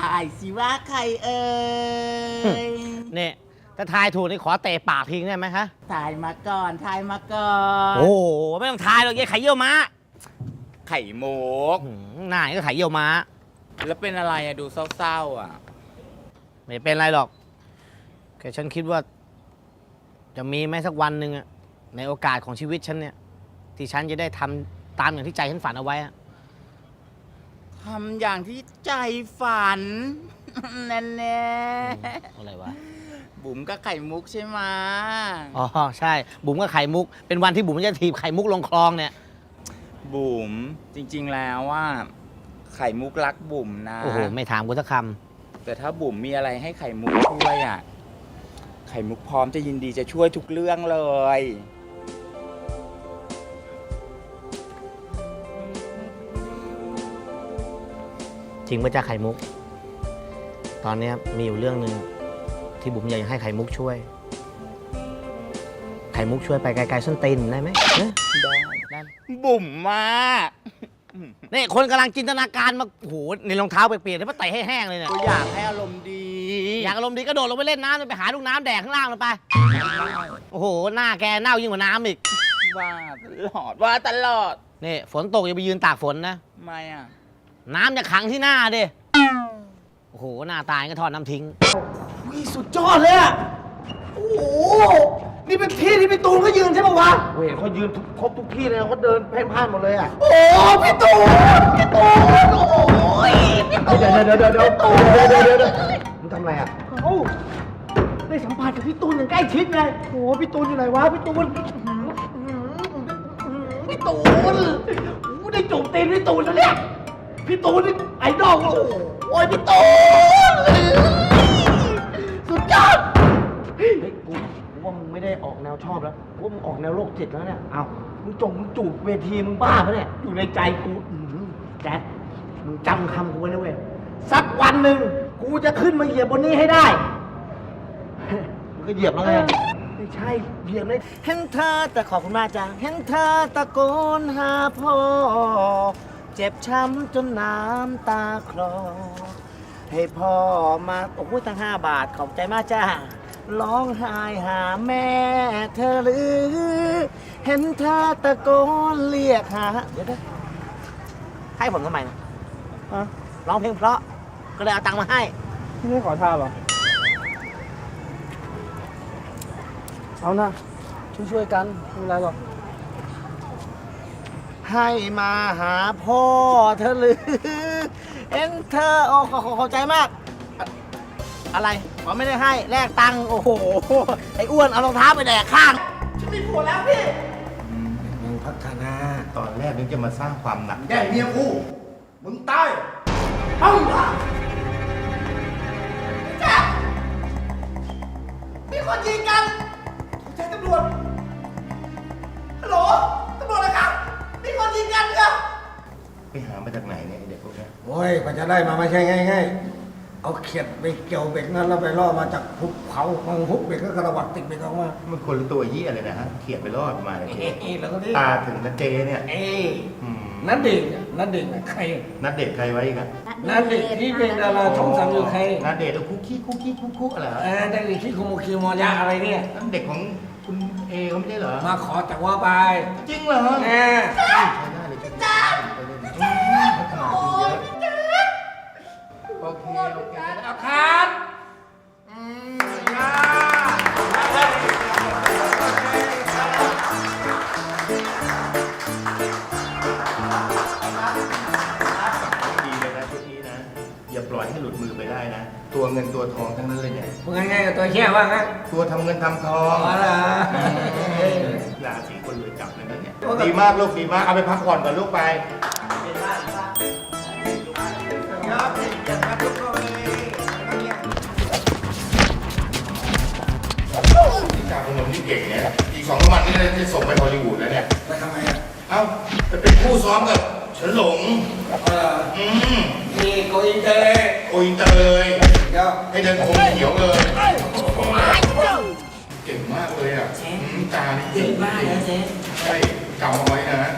ถ่ายสิว่าใครเอ่ยเนี่ยถ้าทายถูกนี่ขอเตะปากทิ้งได้ไหมฮะถ่ายมาก่อนถ่ายมาก่อนโอ้โหไม่ต้องทายหรอกเยี่ยไข่เยี่ยวม้าไข่มุกหืมหน้านี่ก็ไข่เยี่ยวม้า แล้วเป็นอะไรอะดูเศร้าๆอะไม่เป็นไรหรอกแค่ฉันคิดว่า จะมีไหมสักวันหนึ่งอะในโอกาสของชีวิตฉันเนี่ย ที่ฉันจะได้ทำตามอย่างที่ใจฉันฝันเอาไว้อะ ทำอย่างที่ใจฝัน แน่แน่อะไรวะๆบุ๋มกับไข่มุกใช่ไหมอ๋อใช่ บุ๋มกับไข่มุก เป็นวันที่บุ๋มจะถีบไข่มุกลงคลองเนี่ย บุ๋มจริง ๆแล้วว่า ไข่มุกรักบุ๋มนะ โอ้โห ไม่ถามกูสักคแต่ถ้าบุ๋มมีอะไรให้ไข่มุกช่วยอะ ไข่มุกพร้อมจะยินดีจะช่วยทุกเรื่องเลย จริงป่ะจ้าไข่มุก ตอนเนี้ยมีอยู่เรื่องหนึ่งที่บุ๋มอยากจะให้ไข่มุกช่วย ไข่มุกช่วยไปไกลๆส้นตีนได้ไหมเอ๊ะได้บุ๋มมากนี่คนกำลังจินตนาการมาโอ้โหในรองเท้าเปียกๆแล้วมาเตะให้แห้งเลยเนี่ย ก็อยากให้อารมณ์ดี อยากอารมณ์ดีก็โดดลงไปเล่นน้ำเลยไปหาลูกน้ำแดกข้างล่างเลยไป โอ้โห หน้าแกเน่ายิ่งกว่าน้ำอีก ว่าตลอดว่าตลอด นี่ฝนตกอย่าไปยืนตากฝนนะทำไมอะ น้ำจะขังที่หน้าดิ โอ้โห หน้าตายก็ทอดน้ำทิ้ง วิสุดยอดเลยอะโอ้โห นี่เป็นที่ที่พี่ตูนเขายืนใช่ปะวะ เห็นเขายืนทุกครบทุกที่เลยเขาเดินเพ่นพ่านหมดเลยอะโอ้พี่ตูน พี่ตูน โอ้ยพี่ตูนเดี๋ยวเดี๋ยวเดี๋ยวเดี๋ยวเดี๋ยวเดี๋ยวเดี๋ยวเดี๋ยวมึงทำอะไรอะเอ้าได้สัมผัสกับพี่ตูนอย่างใกล้ชิดไงโอ้โหพี่ตูนอยู่ไหนวะ พี่ตูนพี่ตูนโอ้ได้จูบตีนพี่ตูนแล้วเนี่ย พี่ตูนนี่ไอดอลโอ้โหโอ้ยพี่ตูนสุดยอดเฮ้ยกูกูว่ามึงไม่ได้ออกแนวชอบแล้วกูว่ามึงออกแนวโรคจิตแล้วเนี่ยเอามึงจงมึงจูบเวทีมึงบ้าปะเนี่ยอยู่ในใจกูอื้อหือแจ๊คมึงจำคำกูไว้นะเว้ยสักวันหนึ่งกูจะขึ้นมาเหยียบบนนี้ให้ได้ มึงก็เหยียบแล้วไงไม่ใช่เหยียบเลยเห็นเธอแต่ขอบคุณมากจ้ะเห็นเธอตะโกนหาพ่อ เจ็บช้ำจนน้ำตาคลอ ให้พ่อมา โอ้โหตั้งห้าบาทขอบใจมากจ้า ร้องไห้หาแม่เธอหรือ เห็นเธอตะโกนเรียกหาเดี๋ยวนะให้ผมทำไมนะฮะร้องเพลงเพราะ ก็เลยเอาตังค์มาให้ ไม่ได้ขอทานเหรอ เอานะช่วยๆกันไม่เป็นไรหรอก ให้มาหาพ่อเธอหรือเห็นเธอโอ้ขอขอขอบใจมากอะอะไรผมไม่ได้ให้แลกตังค์โอ้โห ไอ้อ้วนเอารองเท้าไปแดกข้างฉันมีผัวแล้วพี่มึงพัฒนาตอนแรกนึกจะมาสร้างความหนักแย่งเมียกูมึงตายเอ้าแจ๊คมีคนยิงกันใช้ตำรวจ จากไหนเนี่ยไอ้เด็กพวกเนี้ยโอ้ยกว่าจะได้มาไม่ใช่ง่ายๆ เอาเขียดไปเกี่ยวเบ็ดนั้นแล้วไปล่อมาจากภูเขามังหุบเบ็ดก็กระวัดติดเบ็ดออกมามันคนละตัวเยี่ยเลยนะฮะเขียดไปรอดมาเลยเจ๊เอ๊ะแล้วก็นี่ตาถึงนะเจเนี่ยเอ๊ะอืมนัดเด็กอะนัดเด็กอะใครนัดเด็กใครไว้อีกันนัดเด็กที่เป็นดาราช่องสามอยู่ใครนัดเด็กแล้วคุกกี้คุกกี้คุกคุกอะไรเหรอเออนัดเด็กที่คุโมคิวมอยะอะไรเนี่ย นั่นเด็กของคุณเอเขาไม่ใช่เหรอมาขอจากว่าไปจริงเหรอแหม ใช้ได้เลยจ้าาขึ้นเยอะ โอเค โอเคเอาครับอืมยาดีเลยนะชุดนี้นะ อย่าปล่อยให้หลุดมือไปได้นะ ตัวเงินตัวทองทั้งนั้นเลยเนี่ย พูดง่ายๆกับตัวแค่ว่างั้นตัวทำเงินทำทองอ๋อเหรอ ราศีคนรวยจับเลยนะเนี่ย ดีมากลูกดีมาก เอาไปพักผ่อนก่อนลูกไป เก่งเนี่ยอีกสองสามวันนี้จะส่งไปฮอลลีวูดแล้วเนี่ย ไปทำไมอะเอ้าไปเป็นคู่ซ้อมกับเฉินหลง เอออืมมีโกอินเตอร์โออินเตอร์เลยเดี๋ยวให้เดินโค้งเขียวเลย เก่งมากเลยอะอืมตานี่เก่งมากนะเจ๊ใช่จำเอาไว้นะ